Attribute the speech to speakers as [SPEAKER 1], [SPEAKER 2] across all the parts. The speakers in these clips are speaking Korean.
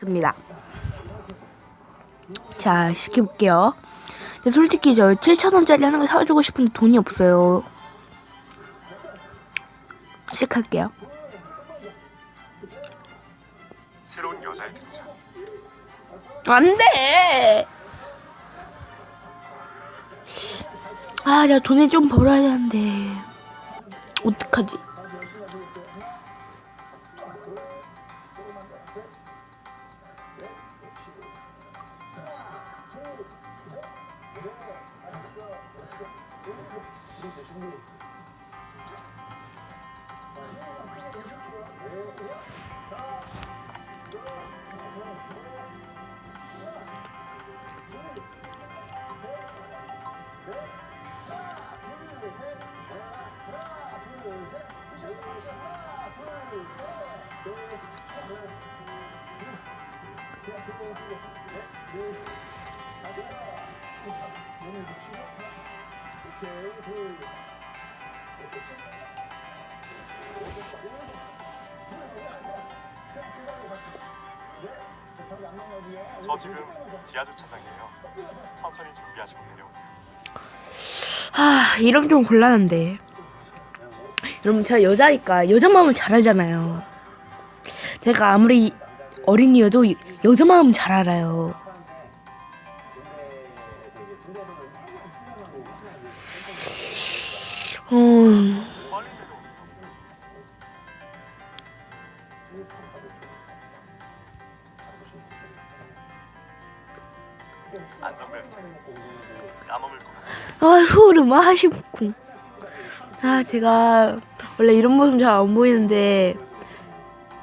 [SPEAKER 1] 습니다. 자, 시켜볼게요. 근데 솔직히 저 7,000원짜리 하나 사주고 싶은데 돈이 없어요. 시작할게요.
[SPEAKER 2] 새로운 여자의 등장.
[SPEAKER 1] 안 돼! 아, 나 돈을 좀 벌어야 되는데. 어떡하지?
[SPEAKER 2] 저 지금 지하 주차장이에요. 천천히 준비하시고 내려오세요.
[SPEAKER 1] 아, 이름 좀 곤란한데. 여러분, 제가 여자니까 여자 마음을 잘 알잖아요. 제가 아무리 어린이여도 여자 마음 잘 알아요.
[SPEAKER 2] 거
[SPEAKER 1] 아, 소름, 아, 싶고. 아, 제가 원래 이런 모습 잘 안 보이는데,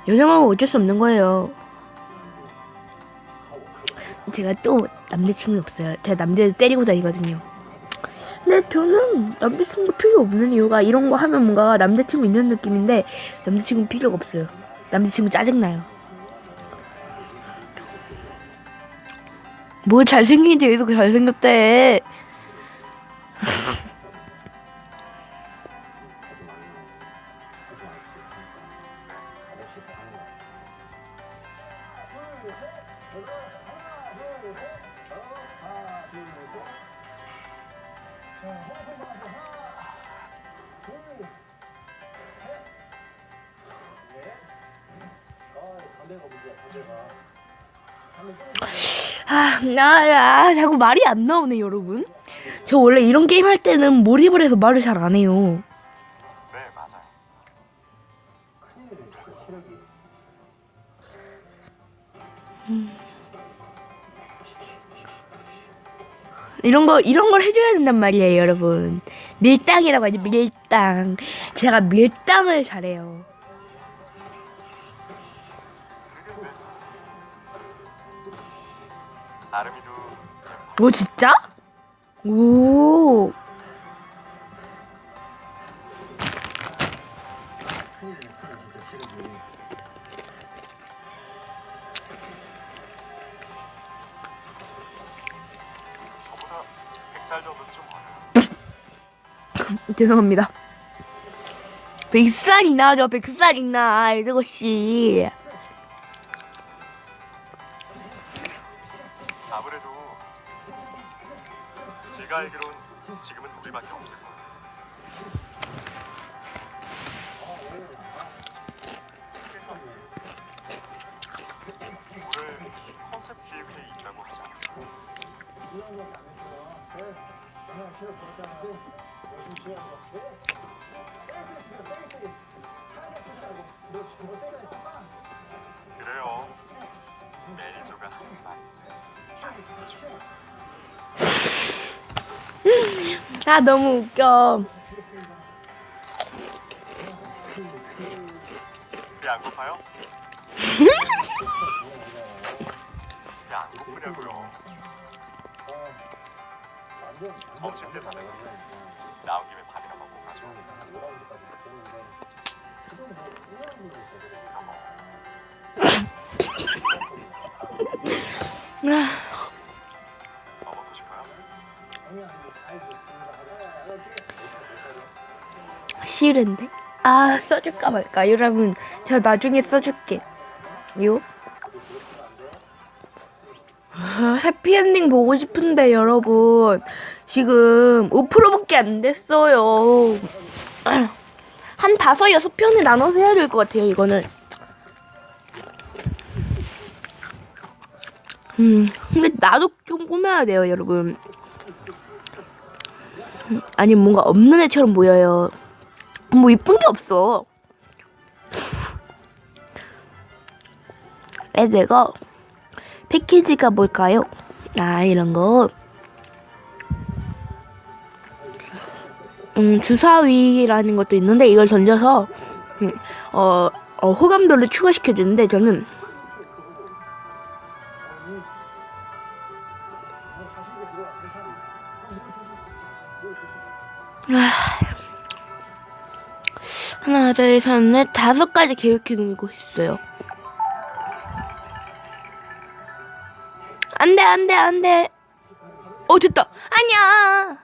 [SPEAKER 1] 여자 마음은 어쩔 수 없는 거예요. 제가 또 남자친구는 없어요. 제가 남자를 때리고 다니거든요. 근데 저는 남자친구 필요 없는 이유가 이런 거 하면 뭔가 남자친구 있는 느낌인데 남자친구 필요가 없어요. 남자친구 짜증나요. 뭐 잘생긴 지 이렇게 잘생겼대. 나, 아, 자꾸 말이 안 나오네, 여러분. 저 원래 이런 게임 할 때는 몰입을 해서 말을 잘 안 해요.
[SPEAKER 2] 네 맞아요.
[SPEAKER 1] 이런 거, 이런 걸 해줘야 된단 말이에요, 여러분. 밀당이라고 하죠, 밀당. 제가 밀당을 잘해요.
[SPEAKER 2] 아름이도
[SPEAKER 1] 뭐, 진짜? 오.
[SPEAKER 2] 저보다 100살 정도는 좀 어려요.
[SPEAKER 1] 죄송합니다. 백살이나, 저 백살이나, 이것이.
[SPEAKER 2] 지금은 우리밖에 없을 거예요. 그래서 오늘 컨셉 기획회의 있다고 하지 않았어요? 그래요. 매니저가 하는 말.
[SPEAKER 1] 아, 너무 웃겨.
[SPEAKER 2] 배안 고파요? 배안 고프냐고요. 점심 때 밥이나 먹고
[SPEAKER 1] 싫은데? 아, 써줄까 말까. 여러분, 제가 나중에 써줄게. 요? 아, 해피엔딩 보고 싶은데 여러분 지금 5%밖에 안 됐어요. 한 다섯 여섯 편에 나눠서 해야 될 것 같아요 이거는. 음 근데 나도 좀 꾸며야 돼요 여러분. 음, 아니 뭔가 없는 애처럼 보여요. 뭐 이쁜 게 없어. 애들가 패키지가 뭘까요? 아 이런 거. 음 주사위라는 것도 있는데 이걸 던져서 음, 어, 어 호감도를 추가시켜 주는데 저는 둘셋넷 다섯 가지 계획해 놓고 있어요. 안 돼 안 돼 안 돼. 어 됐다. 아니야.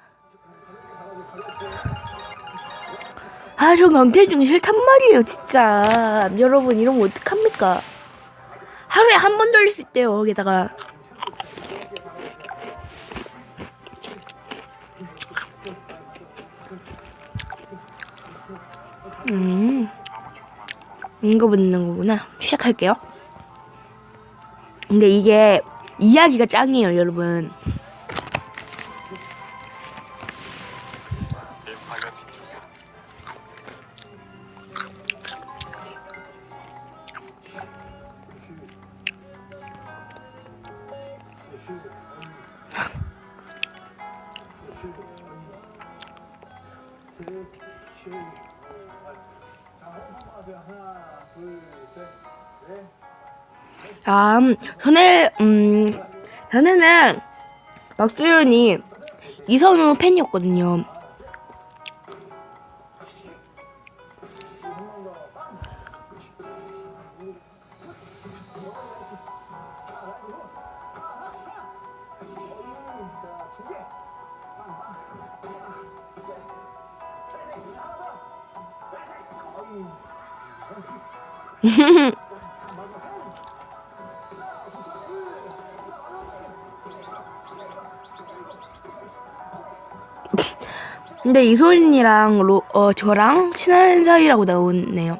[SPEAKER 1] 아, 저 강태중이 싫단 말이에요, 진짜. 여러분, 거 어떡합니까? 하루에 한 번 돌릴 수 있대요, 거기다가. 음, 이거 붙는 거구나. 시작할게요. 근데 이게 이야기가 짱이에요, 여러분. 아, 음, 전에, 음, 전에는 박수현이 이선우 팬이었거든요. 근데 이소은이랑 로, 어, 저랑 친한 사이라고 나오네요.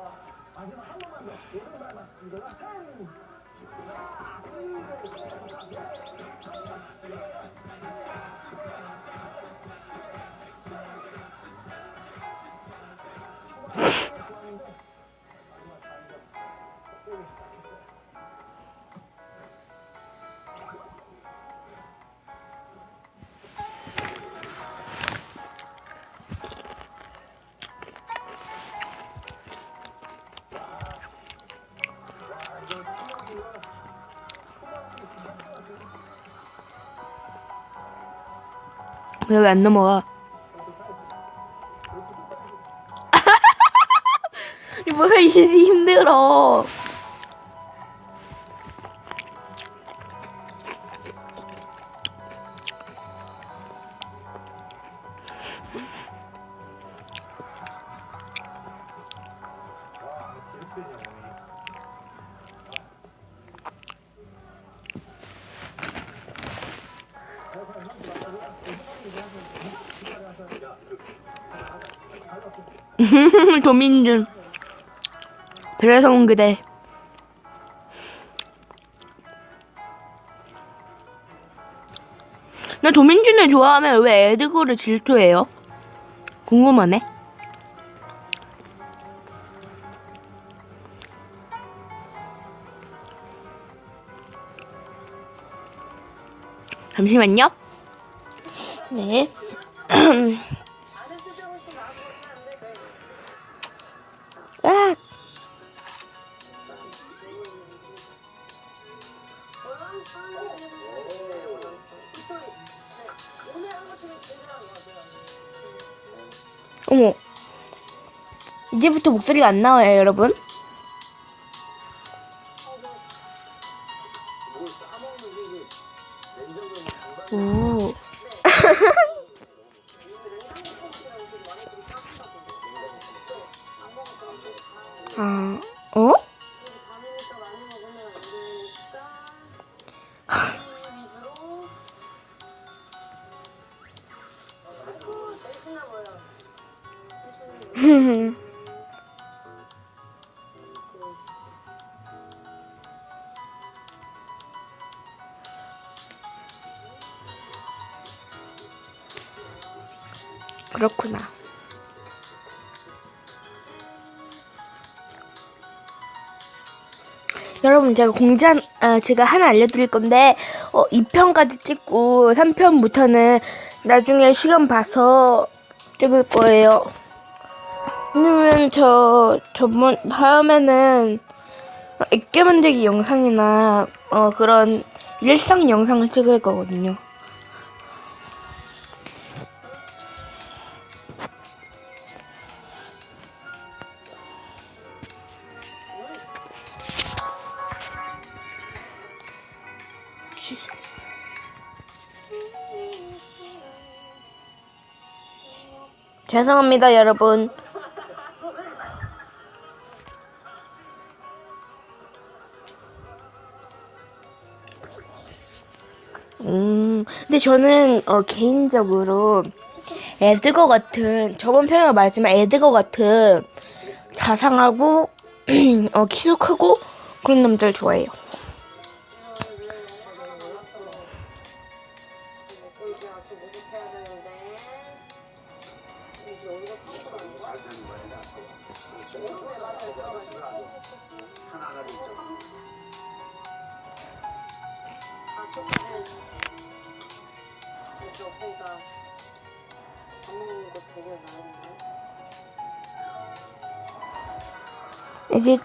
[SPEAKER 1] 왜 왜 안 넘어가? 뭐가 이 힘들어. 도민준. 그래서 온 그대. 나 도민준을 좋아하면 왜 에드거를 질투해요? 궁금하네. 잠시만요. 네. 아, 어머. 이제부터 목소리가 안 나와요, 여러분. 오. 그렇구나. 여러분 제가 공지 한, 아, 제가 하나 알려드릴 건데 어, 2편까지 찍고 3편부터는 나중에 시간 봐서 찍을 거예요. 왜냐면 저 저번 다음에는 액계 만들기 영상이나 어, 그런 일상 영상을 찍을 거거든요. 죄송합니다, 여러분. 음, 근데 저는 어, 개인적으로 에드거 같은 저번 편에 말했지만 에드거 같은 자상하고 어, 키도 크고 그런 남자를 좋아해요. 이제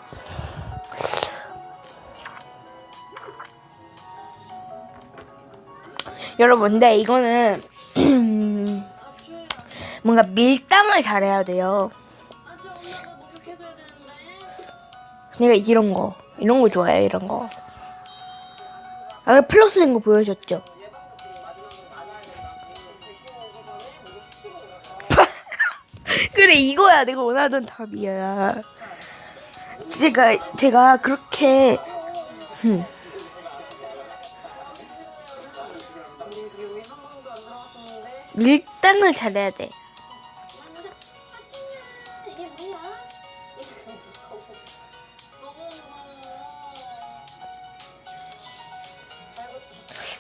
[SPEAKER 1] 여러분, 근데 이거는 뭔가 밀당을 잘해야 돼요. 그러니까 이런 거, 이런 거 좋아해요, 이런 거. 아까 플러스 된 거 보여줬죠? 그래, 이거야. 내가 원하던 답이야. 제가, 제가 그렇게, 음. 밀당을 잘해야 돼.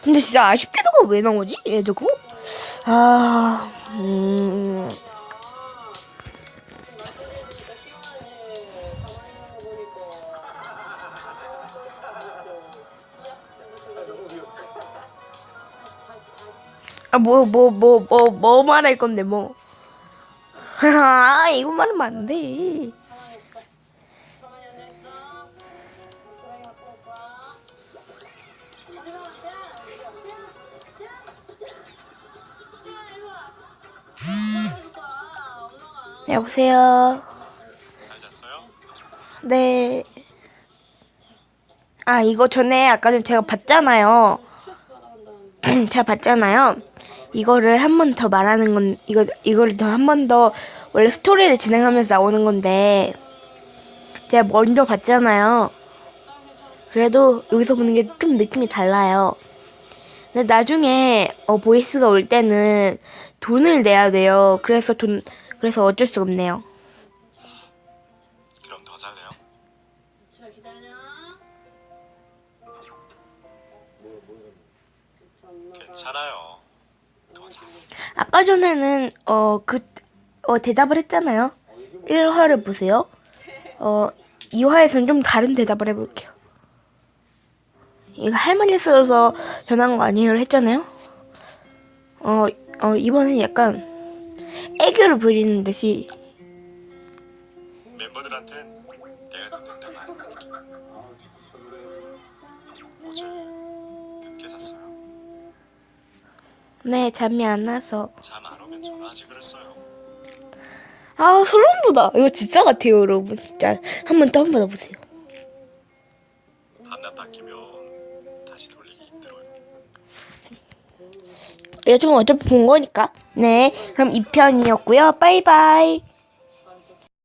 [SPEAKER 1] 근데 진짜 아쉽게도 그거 왜 나오지? 얘도 그거? 아, 음. 아, 뭐, 뭐, 뭐, 뭐, 뭐 말할 건데, 뭐. 아, 이거 말하면 안 돼. 여보세요.
[SPEAKER 2] 잘 잤어요?
[SPEAKER 1] 네. 아, 이거 전에 아까 전에 제가 봤잖아요. 제가 봤잖아요. 이거를 한 번 더 말하는 건, 이거, 이거를 더한 번 더, 원래 스토리를 진행하면서 나오는 건데, 제가 먼저 봤잖아요. 그래도 여기서 보는 게 좀 느낌이 달라요. 근데 나중에, 어, 보이스가 올 때는 돈을 내야 돼요. 그래서 돈, 그래서 어쩔 수 없네요.
[SPEAKER 2] 그럼 더 잘래요?
[SPEAKER 3] 자 기다려.
[SPEAKER 2] 괜찮아요. 더 잘.
[SPEAKER 1] 아까 전에는 어 그 어, 대답을 했잖아요. 1화를 보세요. 어 2화에서는 좀 다른 대답을 해볼게요. 이거 할머니 써서 전한 거 아니에요? 했잖아요. 어, 어 이번엔 약간 애교를 부리는 듯이
[SPEAKER 2] 멤버들한텐 내가 하는 느낌. 어제 늦게 잤어요.
[SPEAKER 1] 네 잠이 안 와서
[SPEAKER 2] 잠 안 오면 전화하지 그랬어요.
[SPEAKER 1] 아 소름 돋아. 이거 진짜 같아요, 여러분. 진짜 한 번 더 한 번 더
[SPEAKER 2] 보세요.
[SPEAKER 1] 요즘은 어차피 본 거니까. 네, 그럼 2편이었고요. 빠이빠이.